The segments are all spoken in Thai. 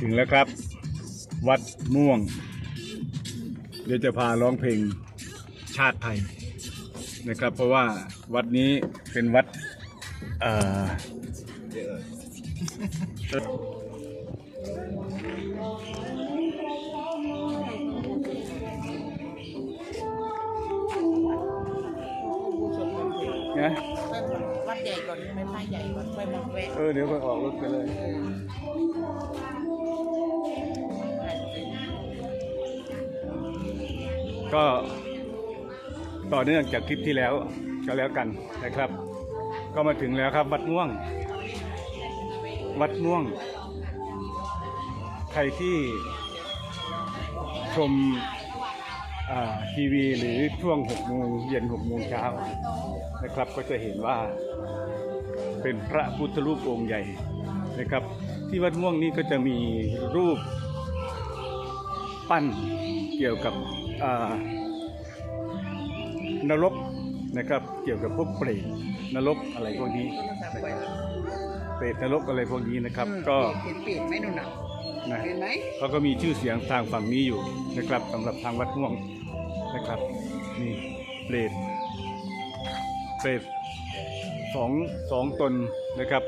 ถึงแล้วครับ วัดม่วง เดี๋ยวจะพาร้องเพลงชาติไทยนะครับ เพราะว่าวัดนี้เป็นวัดเอ่อนะวัดใหญ่ก่อนไม่พระใหญ่ก่อนค่อยมาแวะเออเดี๋ยวไปออกรถไปเลย ก็ต่อเนื่องจากคลิปที่แล้วก็แล้วกันนะครับ ก็มาถึงแล้วครับ วัดม่วง วัดม่วง ใครที่ชมทีวีหรือช่วง6โมงเย็น6โมงเช้านะครับ ก็จะเห็นว่าเป็นพระพุทธรูปองค์ใหญ่นะครับ ที่วัดม่วงนี้ก็จะมีรูป ปั้นเกี่ยวกับอ่านรกนะครับเกี่ยวกับพวกเปรตนรกอะไรพวกนี้นะครับเปรตนรกอะไรพวกนี้นะครับ ก็เห็นปีกไหมนุ่นอะนะเห็นไหมเขาก็มีชื่อเสียงทางฝั่งนี้อยู่นะครับสำหรับทางวัดม่วงนะครับนี่เปรตเปรตสองสองตนนะครับ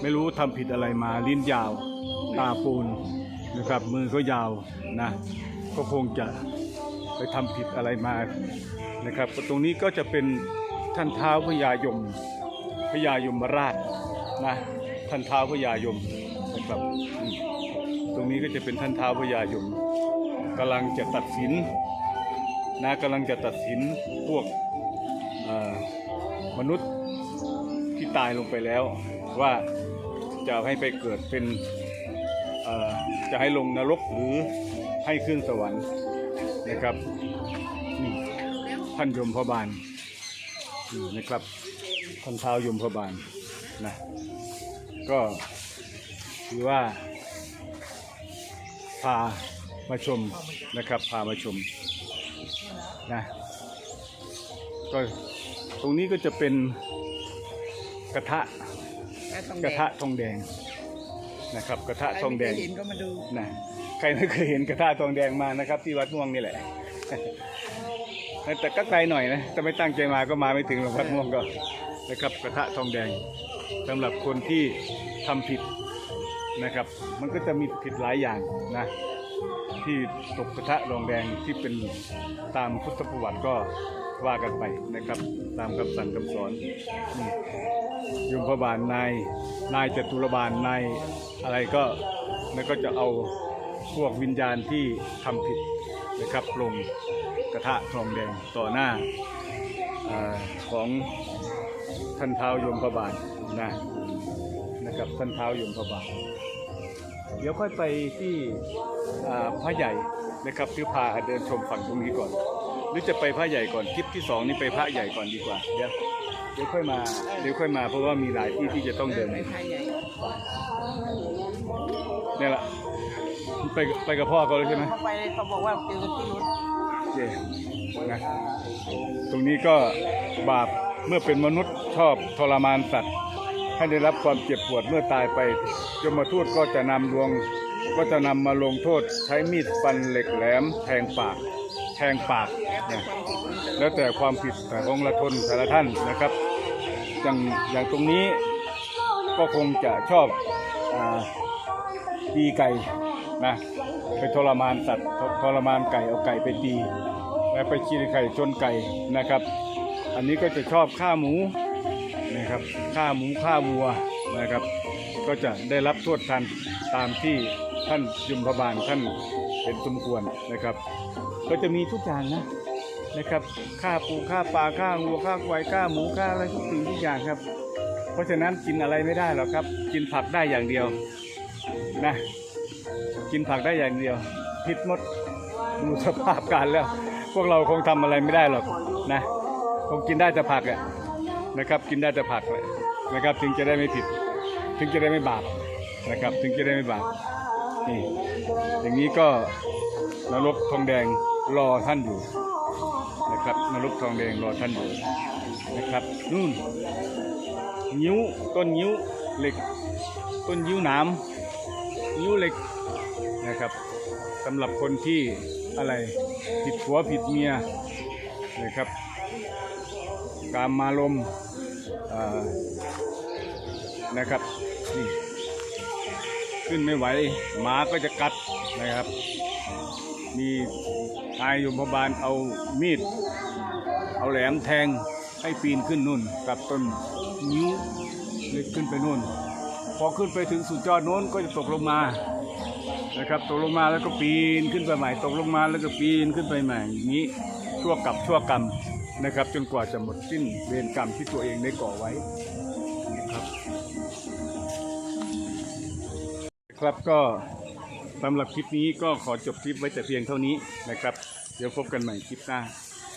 ไม่รู้ทำผิดอะไรมาลิ้นยาวตาปูน นะครับมือก็ยาวนะ ก็คงจะไปทำผิดอะไรมานะครับตรงนี้ก็จะเป็นท่านเท้าพญายมพญายมราชนะท่านเท้าพญายมนะครับ ตรงนี้ก็จะเป็นท่านเท้าพญายมกำลังจะตัดสินนะกำลังจะตัดสินพวกมนุษย์ที่ตายลงไปแล้ว ว่าจะให้ไปเกิดเป็น จะให้ลงนรกหรือให้ขึ้นสวรรค์นะครับนี่ท่านยมพบาลนี่นะครับท่านเท้ายมพบาลนะก็ถือว่าพามาชมนะครับพามาชมนะก็ตรงนี้ก็จะเป็นกระทะกระทะทองแดง นะครับกระทะทองแดงใครไม่เคยเห็นก็มาดู นะใครไม่เคยเห็นกระทะทองแดงมานะครับ ที่วัดม่วงนี่แหละ แต่ก็ไกลหน่อยนะถ้าไม่ตั้งใจมาก็มาไม่ถึงหรอกวัดม่วงก็นะครับกระทะทองแดงสำหรับคนที่ทำผิดนะครับ มันก็จะมีผิดหลายอย่างนะที่ตกกระทะทองแดงที่เป็นตามพุทธประวัติก็ ว่ากันไปนะครับ ตามคำสั่งคำสอนยมพบาลนายนายจตุรบาลนายอะไรก็แล้วก็จะเอาพวกวิญญาณที่ทำผิดนะครับลงกระทะทองแดงต่อหน้าอของท่านเท้ายมพบาลนะนะครับท่านเท้ายมพบาลเดี๋ยวค่อยไปที่พระใหญ่นะครับที่พาเดินชมฝั่งตรงนี้ก่อน หรือจะไปพระใหญ่ก่อนคลิปที่สองนี่ไปพระใหญ่ก่อนดีกว่า เดี๋ยวเดี๋ยวค่อยมาเดี๋ยวค่อยมาเพราะว่ามีหลายที่ที่จะต้องเดินเนี่ยแหละไปไปกับพ่อเขาเลยใช่ไหมเขาไปเขาบอกว่าเจอกันที่รถเคนะตรงนี้ก็บาปเมื่อเป็นมนุษย์ชอบทรมานสัตว์ให้ได้รับความเจ็บปวดเมื่อตายไปยมทูตก็จะนำดวงก็จะนำมาลงโทษใช้มีดฟันเหล็กแหลมแทงปาก แทงปาก นะแล้วแต่ความผิดของละทนแต่ละท่านนะครับอย่างอย่างตรงนี้ก็คงจะชอบอตีไก่นะไปทรมานสัตว์ทรมานไก่เอาไก่ไปตีแล้วไปชีดไข่ชนไก่นะครับ อันนี้ก็จะชอบฆ่าหมูนะครับฆ่าหมูฆ่าวัวนะครับ ก็จะได้รับโทษทันตามที่ท่านยุมพบาลท่านเห็นสมควรนะครับ ก็จะมีทุกอย่างนะ นะครับค่าปูค่าปลาค่าวัวค่าควายค่าหมูค่าอะไรทุกสิ่งทุกอย่างครับ เพราะฉะนั้นกินอะไรไม่ได้หรอกครับ กินผักได้อย่างเดียวนะกินผักได้อย่างเดียวพิษมดดูสภาพการแล้ว พวกเราคงทำอะไรไม่ได้หรอกนะคงกินได้แต่ผักอะนะครับกินได้แต่ผักเลยนะครับ ถึงจะได้ไม่ผิด ถึงจะได้ไม่บาปนะครับ ถึงจะได้ไม่บาปนี่อย่างนี้ก็นรกทองแดงรอท่านอยู่ นะครับนรกทองแดงรอท่านอยู่นะครับนู่นนิ้วต้นนิ้วเหล็ก ต้นยิ้วหนามนิ้วเหล็กนะครับสำหรับคนที่อะไรผิดผัวผิดเมียนะครับกามมารมนะครับนี่ขึ้นไม่ไหวหมาก็จะกัด นะครับ มีนายยมบาลเอามีด เอาแหลมแทงให้ปีนขึ้นนู่นกับต้นนิ้วเลยขึ้นไปนู่น พอขึ้นไปถึงสุดยอดโน้นก็จะตกลงมานะครับตกลงมาแล้วก็ปีนขึ้นไปใหม่ตกลงมาแล้วก็ปีนขึ้นไปใหม่อย่างนี้ชั่วกับชั่วกรรมนะครับ จนกว่าจะหมดสิ้นเวรกรรมที่ตัวเองได้ก่อไว้นะครับ ครับก็ สำหรับคลิปนี้ก็ขอจบคลิปไว้แต่เพียงเท่านี้นะครับ เดี๋ยวพบกันใหม่คลิปหน้า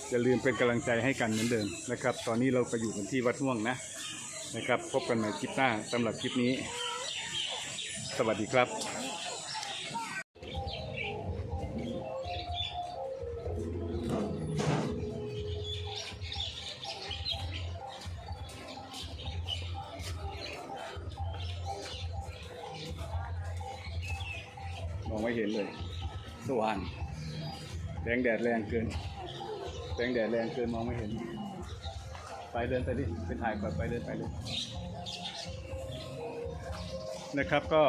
อย่าลืมเป็นกำลังใจให้กันเหมือนเดิมนะครับ ตอนนี้เราไปอยู่กันที่วัดม่วงนะนะครับ พบกันใหม่คลิปหน้าสำหรับคลิปนี้ สวัสดีครับ ไม่เห็นเลย สว่างแดงแดดแรงเกินแดงแดดแรงเกินมองไม่เห็น ไปเดินไปดิไปถ่ายก่อนไปเดินไปเลยนะครับก็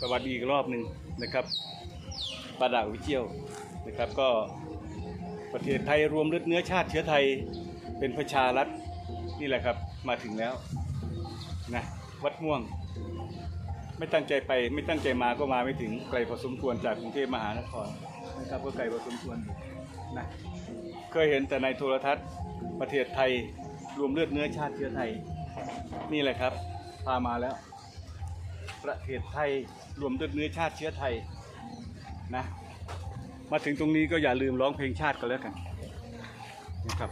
สวัสดีอีกรอบหนึ่งนะครับปาดาวิเชียวนะครับก็ประเทศไทยรวมเลือดเนื้อชาติเชื้อไทยเป็นประชารัฐนี่แหละครับมาถึงแล้วนะวัดม่วง ไม่ตั้งใจไป ไม่ตั้งใจมาก็มาไม่ถึงไกลพอสมควรจากกรุงเทพมหานครนะครับก็ไกลพอสมควรนะเคยเห็นแต่ในโทรทัศน์ประเทศไทยรวมเลือดเนื้อชาติเชื้อไทย นี่แหละครับ พามาแล้ว ประเทศไทยรวมเลือดเนื้อชาติเชื้อไทยนะมาถึงตรงนี้ก็อย่าลืมร้องเพลงชาติกันแล้วกันนะครับ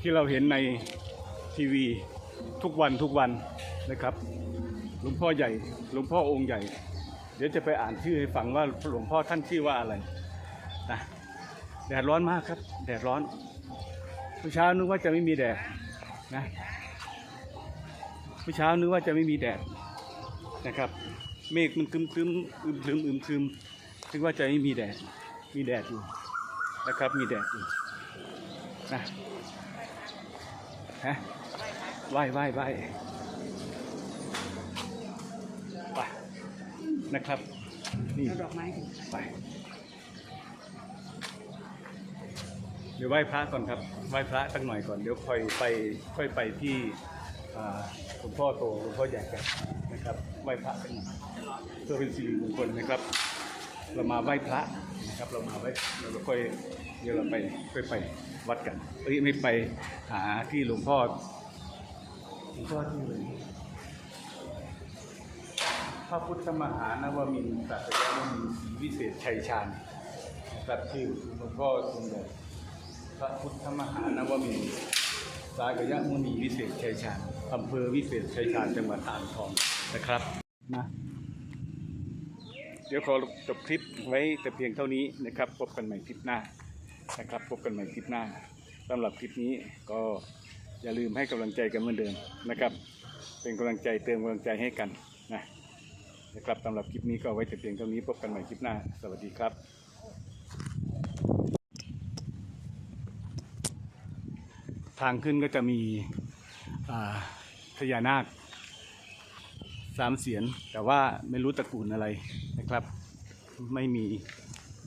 ที่เราเห็นในทีวีทุกวันทุกวัน นะครับ หลวงพ่อใหญ่ หลวงพ่อองค์ใหญ่ เดี๋ยวจะไปอ่านชื่อให้ฟังว่าหลวงพ่อท่านชื่อว่าอะไรนะแดดร้อนมากครับ แดดร้อนเมื่อเช้านึกว่าจะไม่มีแดดนะเมื่อเช้านึกว่าจะไม่มีแดดนะครับ เมฆมันคึมคึมอึมคึมอึมคึมนึกว่าจะไม่มีแดด มีแดดอยู่นะครับ มีแดดอยู่นะฮะไหว้ไหว้ไหว้ไป นะครับ นี่เอาดอกไม้ถึงไปเดี๋ยวไหว้พระก่อนครับไหว้พระตั้งหน่อยก่อนเดี๋ยวค่อยไปค่อยไปที่อ่าหลวงพ่อโตหลวงพ่อใหญ่กันนะครับไหว้พระกันหน่อยเพื่อเป็นสิริมงคลนะครับ เรามาไหว้พระนะครับเรามาไหว้เราก็ค่อยเดี๋ยวเราไปค่อยไปวัดกันเอ้ยไม่ไปหาที่หลวงพ่อหลวงพ่อที่เลย พระพุทธมหานวมินทร์สัตยมณีศรีวิเศษชัยชาญนะครับชื่อหลวงพ่อทรงใหญ่พระพุทธมหานวมินทร์สากยมุนีวิเศษชัยชาญอำเภอวิเศษชัยชาญจังหวัดอ่างทองนะครับนะเดี๋ยวขอจบคลิปไว้แต่เพียงเท่านี้นะครับ พบกันใหม่คลิปหน้านะครับ พบกันใหม่คลิปหน้าสำหรับคลิปนี้ก็อย่าลืมให้กำลังใจกันเหมือนเดิมนะครับ เป็นกำลังใจเติมกำลังใจให้กันนะ นะครับสำหรับคลิปนี้ก็เอาไว้แต่เพียงเท่านี้พบกันใหม่คลิปหน้า สวัสดีครับทางขึ้นก็จะมีอ่าพญานาคสามเสียน แต่ว่าไม่รู้ตระกูลอะไรนะครับ ไม่มี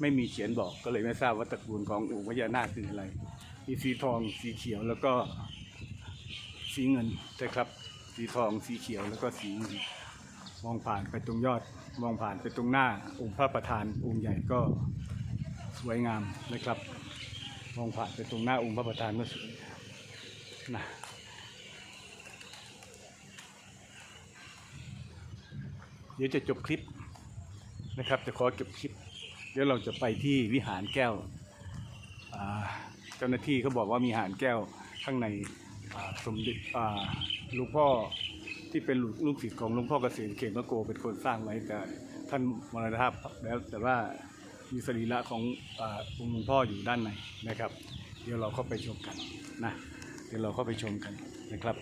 ไม่มีเขียนบอกก็เลยไม่ทราบว่าตระกูลขององค์พญานาคคืออะไร มีสีทองสีเขียวแล้วก็สีเงินนะครับ สีทองสีเขียวแล้วก็สีเงิน มองผ่านไปตรงยอด มองผ่านไปตรงหน้าองค์พระประธานองค์ใหญ่ก็สวยงามนะครับ มองผ่านไปตรงหน้าองค์พระประธานก็สวยนะเดี๋ยวจะจบคลิปนะครับ จะขอเก็บคลิป เดี๋ยวเราจะไปที่วิหารแก้วเจ้าหน้าที่เขาบอกว่ามีหารแก้วข้างในสมเด็จหลวงพ่อ ที่เป็นลูกลูกศิษย์ของหลวงพ่อเกษมเขมโกเป็นคนสร้างไว้แต่ท่านมรณภาพแล้วแต่ว่ามีสรีระของอาองค์หลวงพ่ออยู่ด้านในนะครับ เดี๋ยวเราเข้าไปชมกันนะเดี๋ยวเราเข้าไปชมกันนะครับ